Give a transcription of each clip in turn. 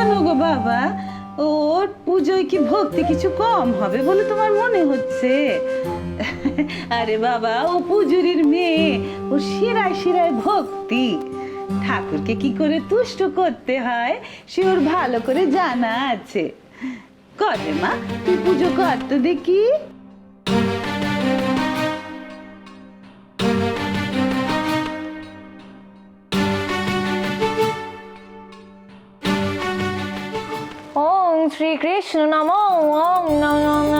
কেন গো বাবা। ওর পুজোয় কি ভক্তি কিছু কম হবে বলে তোমার মনে হচ্ছে? আরে বাবা, ও পুজুরির মেয়ে, ও শিরায় শিরায় ভক্তি। ঠাকুরকে কি করে তুষ্ট করতে হয়, সে ওর ভালো করে জানা আছে। করে মা, তুই পুজো কর তো দেখি। শ্রীকৃষ্ণ নম ওং নম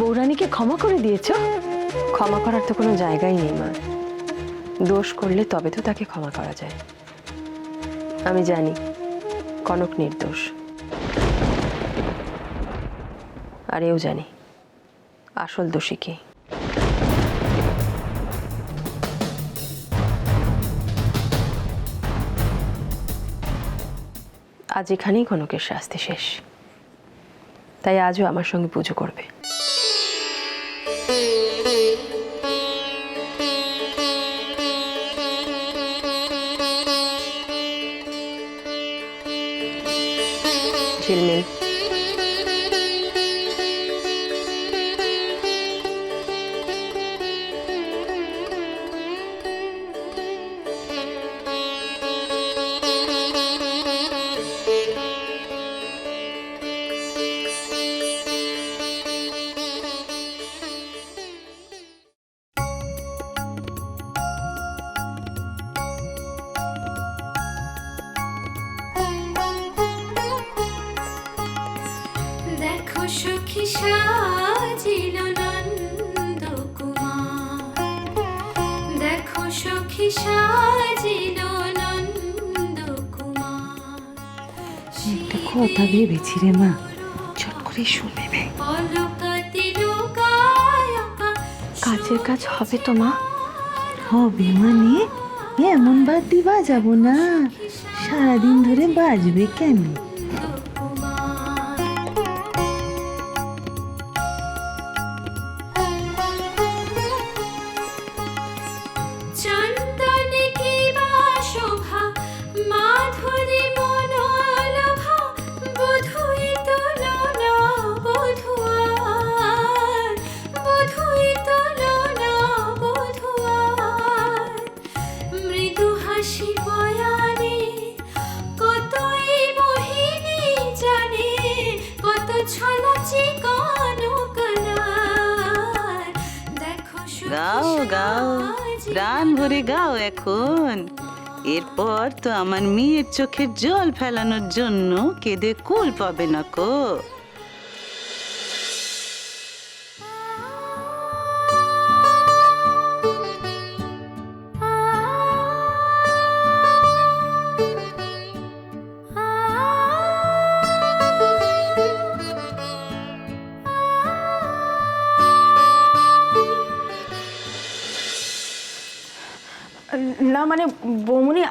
বৌরানীকে ক্ষমা করে দিয়েছ? ক্ষমা করার তো কোনো জায়গাই নেই, মা। দোষ করলে তবে তো তাকে ক্ষমা করা যায়। আমি জানি, কনক নির্দোষ। আর এও জানি, আসল দোষী কে। আজ এখানেই কনকের শাস্তি শেষ। তাই আজও আমার সঙ্গে পুজো করবে। সখী সাজিল নন্দ কুমার। দেখো সখী সাজিল নন্দ কুমার। একটা কথা ভেবেছি রে মা চট করে শুনে নে। কাজের কাজ হবে তো মা? হবে মানে? এমন বাদ্যি বাজাবো না। সারাদিন ধরে বাজবে কেন? গাও গাও প্রাণ ভরে গাও এখন। এরপর তো আমার মেয়ের চোখের জল ফেলানোর জন্য কেঁদে কুল পাবে না কো।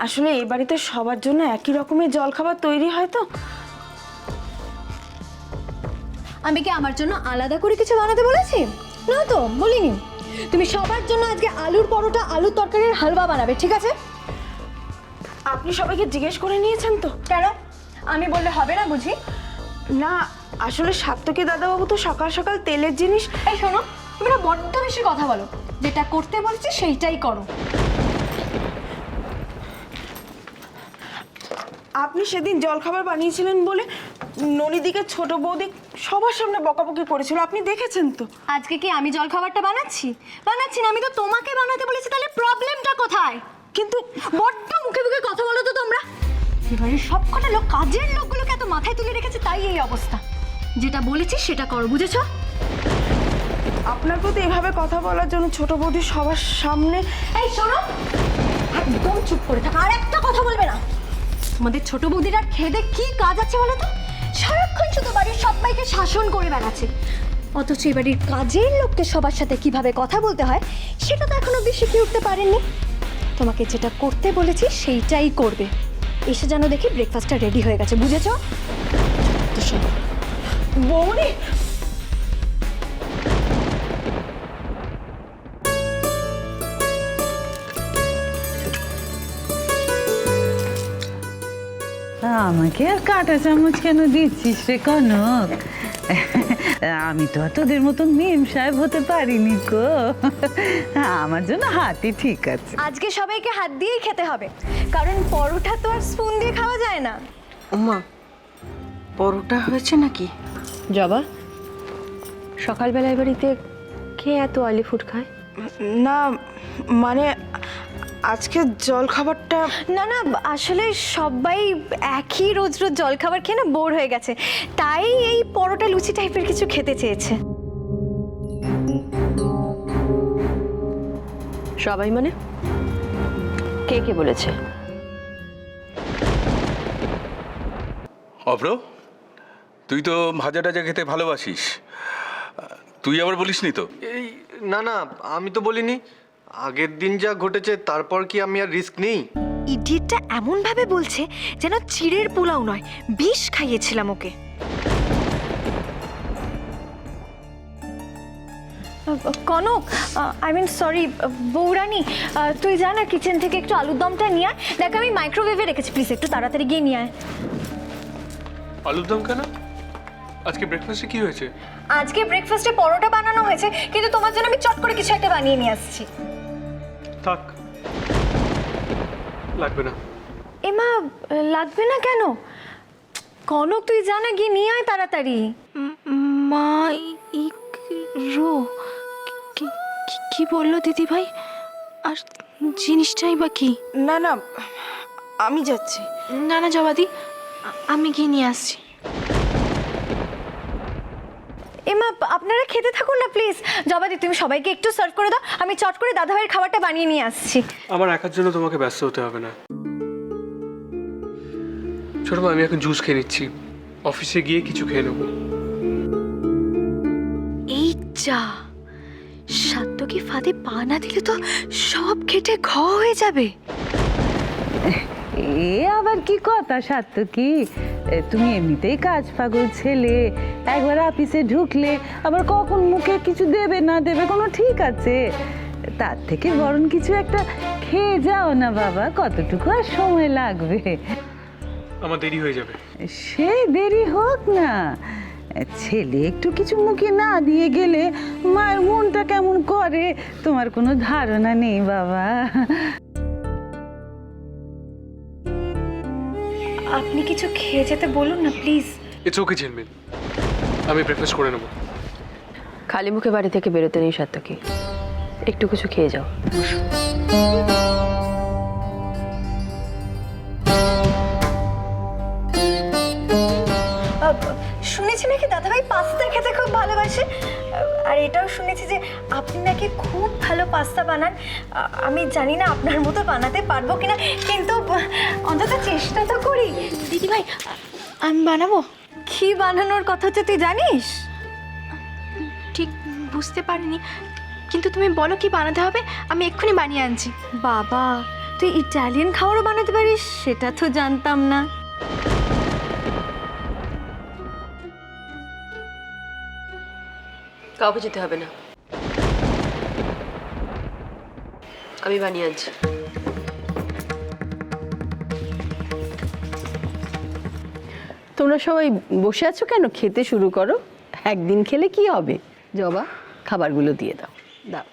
আসলে এই বাড়িতে সবার জন্য একই রকমের জলখাবার তৈরি হয় তো? আমি কি আমার জন্য আলাদা করে কিছু বানাতে বলেছি? না তো বলিনি। তুমি সবার জন্য আজকে আলুর পরোটা আলুর তরকারির হালুয়া বানাবে ঠিক আছে? আপনি সবাইকে জিজ্ঞেস করে নিয়েছেন তো। কেন? আমি বললে হবে না বুঝি? না আসলে সাত্তকী দাদাবাবু তো সকাল সকাল তেলের জিনিস এই শোনো তুমি না বড্ড বেশি কথা বলো। যেটা করতে বলছি সেইটাই করো। আপনি সেদিন জলখাবার বানিয়েছিলেন বলে ননিদিকে ছোট বৌদি সবার সামনে বকাবকি করেছিল আপনি দেখেছেন তো? আজকে কি আমি জল খাবারটা বানাচ্ছি? বানাচ্ছি না আমি তো তোমাকে বানাতে বলেছি তাহলে প্রবলেমটা কোথায়? কিন্তু বড্ড মুখে মুখে কথা বলো তো তোমরা। এবারে সবকটা লোক কাজের লোকগুলোকে এত মাথায় তুলে রেখেছে তাই এই অবস্থা। যেটা বলেছি সেটা করো বুঝেছ? আপনার প্রতি এভাবে কথা বলার জন্য ছোট বৌদি সবার সামনে এই শোনো একদম চুপ করে থাকো আর একটা কথা বলবে না। তোমাদের ছোট বৌদির খেদে কি কাজ আছে বলো তো? সারাক্ষণ শুধু বাড়ির সবাইকে শাসন করে বেড়াচ্ছে। অথচ এই বাড়ির কাজের লোককে সবার সাথে কীভাবে কথা বলতে হয়, সেটা তো এখনও বেশি শিখে উঠতে পারেননি। তোমাকে যেটা করতে বলেছি, সেইটাই করবে। এসে যেন দেখি ব্রেকফাস্টটা রেডি হয়ে গেছে, বুঝেছ? তো আমাকে আর কাঁটা চামচ কেন দিচ্ছিস রে কনক? আমি তো আর তোদের মতন মেম সাহেব হতে পারিনি কো আমার জন্য হাতই ঠিক আছে। আজকে সবাইকে হাত দিয়েই খেতে হবে। কারণ পরোটা তো আর স্পুন দিয়ে খাওয়া যায় না। উমা পরোটা হয়েছে নাকি? জবা সকালবেলায় বাড়িতে কে এত অয়েলি ফুড খায়? না মানে আজকে জলখাবারটা না না আসলে সবাই একই রোজ রোজ জলখাবার খেয়ে না বোর হয়ে গেছে। তাই এই পরোটা লুচি টাইপের কিছু খেতে চেয়েছে। সবাই মানে? কে কে বলেছে? অভ্র তুই তো ভাজা টাজা খেতে ভালোবাসিস। তুই আবার বলিসনি তো? এই না না আমি তো বলিনি। আগের দিন যা ঘটেছে তারপর কি আমি আর রিস্ক নেই? ইডিয়েটটা এমন ভাবে বলছে যেন চিড়ের পোলাও নয় বিষ খাইয়েছিলাম ওকে। কনক আই মিন সরি বৌরানি তুই যা না কিচেন থেকে একটু আলুর দমটা নিয়ে আয়। দেখ আমি মাইক্রোওয়েভে রেখেছি প্লিজ একটু তাড়াতাড়ি গিয়ে নিয়ে আয়। আলুর দম কেন? আজকে ব্রেকফাস্টে কি হয়েছে? আজকে ব্রেকফাস্টে পরোটা বানানো হয়েছে কিন্তু তোমার জন্য আমি চট করে কিছু একটা বানিয়ে নিয়ে আসছি। থাক। লাগবে না। এমা লাগবে না কেন? কনক তুই জানা গিয়ে নিয়ে আয় তাড়াতাড়ি। মা ইক রো কি- বলল দিদি ভাই আর জিনিসটাই বা কি? না না আমি যাচ্ছি। না না জবাদি আমি গিয়ে নিয়ে আসছি। এমা আপনারা খেতে থাকুন না প্লিজ জবাদি তুমি সবাইকে একটু সার্ভ করে দাও। আমি চট করে দাদাভাইয়ের খাবারটা বানিয়ে নিয়ে আসছি। আমার একার জন্য তোমাকে ব্যস্ত হতে হবে না। ছোট আমি এখন জুস খেয়ে নিচ্ছি। অফিসে গিয়ে কিছু খেয়ে নেব। এই যা সাত্তকি ফাঁদে পা না দিলে তো সব খেটে ঘ হয়ে যাবে। এ আবার কি কথা সাত্য কি? এ, তুমি এমনিতেই কাজ পাগল ছেলে। একবার অফিসে ঢুকলে আবার কখন মুখে কিছু দেবে না দেবে কোনো ঠিক আছে? তার থেকে বরং কিছু একটা খেয়ে যাও না বাবা কতটুকু আর সময় লাগবে? আমার দেরি হয়ে যাবে। সে দেরি হোক না। ছেলে একটু কিছু মুখে না দিয়ে গেলে মায়ের মনটা কেমন করে? তোমার কোনো ধারণা নেই বাবা। আপনি কিছু খেয়ে যেতে বলুন না প্লিজ ইটস ওকে ঝিলমিল আমি ব্রেকফাস্ট করে নেব। খালি মুখে বাড়ি থেকে বেরোতে নেই সাত্তকি একটু কিছু খেয়ে যাও। শুনেছি নাকি দাদাভাই পাস্তা খেতে খুব ভালোবাসে? আর এটাও শুনেছি যে আপনি নাকি খুব ভালো পাস্তা বানান। আমি জানি না আপনার মতো বানাতে পারব কিনা কিন্তু অন্তত চেষ্টা তো করি। দিদি ভাই আমি বানাবো? কি বানানোর কথা হচ্ছে তুই জানিস? ঠিক বুঝতে পারিনি কিন্তু তুমি বলো কি বানাতে হবে আমি এক্ষুনি বানিয়ে আনছি। বাবা তুই ইটালিয়ান খাবারও বানাতে পারিস সেটা তো জানতাম না। কাউকে যেতে হবে না। আমি বানিয়ে আনছি। তোমরা সবাই বসে আছো কেন? খেতে শুরু করো। একদিন খেলে কি হবে? জবা, খাবারগুলো দিয়ে দাও। দাও।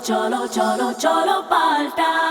Cholo cholo cholo palta